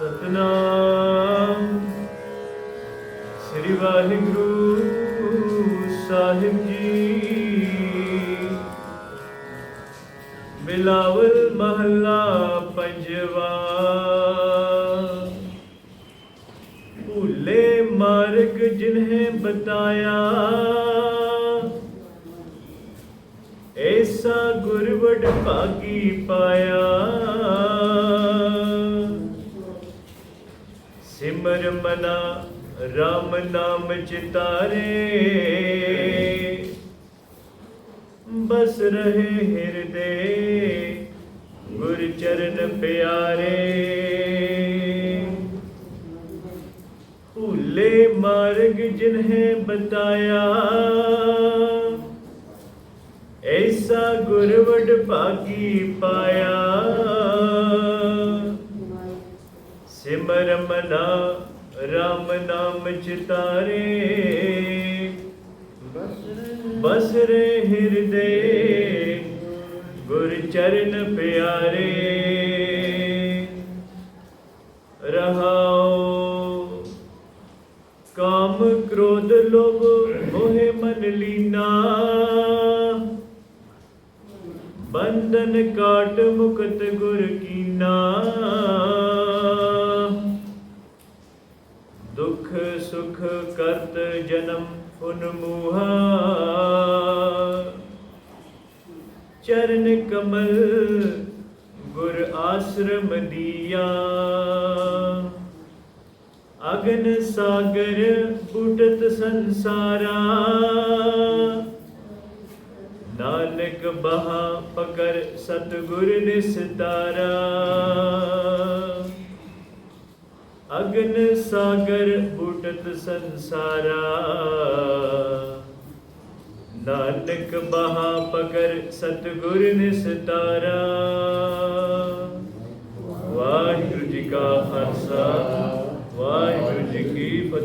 ਸਤਨਾਮ। ਸ੍ਰੀ ਵਾਹਿਗੁਰੂ ਸਾਹਿਬ ਜੀ। ਬਿਲਾਵਲ ਮਹੱਲਾ ਪੰਜਵਾ। ਭੂਲੇ ਮਾਰਗ ਜਿਨਹਿ ਬਤਾਇਆ। ਐਸਾ ਗੁਰਵਡ ਭਾਗੀ ਪਾਇਆ। ਸਿਮਰ ਮਨਾ RAM ਨਾਮ ਚਿਤਾਰੇ। ਬਸ ਰਹੇ ਹਿਰਦੇ, ਗੁਰ ਚਰਨ ਪਿਆਰੇ। ਭੁੱਲੇ ਮਾਰਗ ਜਿਨਹਿ ਬਤਾਇਆ। ਐਸਾ ਗੁਰਵਡ ਭਾਗੀ ਪਾਇਆ। ਸਿਮਰ ਮਨਾ RAM ਨਾਮ ਚਿਤਾਰੇ। ਬਸਰੇ ਹਿਰਦੇ, ਗੁਰ ਚਰਨ ਪਿਆਰੇ। ਰਹਾਉ ਕਾਮ ਕ੍ਰੋਧ ਲੋਭ ਮੋਹਿ ਮਨ ਲੀਨਾ। ਬੰਧਨ ਕਾਟ ਮੁਕਤ ਗੁਰ ਕੀਨਾ ਦੁਖ ਸੁਖ ਕਰਤ ਜਨਮ ਪੁਨ ਮੂਹਾ। ਚਰਨ ਕਮਲ ਗੁਰ ਆਸ਼ਰਮ ਦੀਆ। ਅਗਨ ਸਾਗਰ ਬੁਟਤ ਸੰਸਾਰਾ। ਨਾਨਕ ਬਹਾ ਪਕਰ ਸਤਗੁਰ ਨਿਸਤਾਰਾ। ਅਗਨ ਸਾਗਰ ਉਟਤ ਸੰਸਾਰਾ। ਨਾਨਕ ਬਹਾ ਪਕਰ ਸਤਗੁਰ ਨਿਸਤਾਰਾ। ਵਾਹਿਗੁਰੂ ਜੀ ਕਾ ਖਾਲਸਾ, ਵਾਹਿਗੁਰੂ ਜੀ ਕੀ ਫਤਿਹ।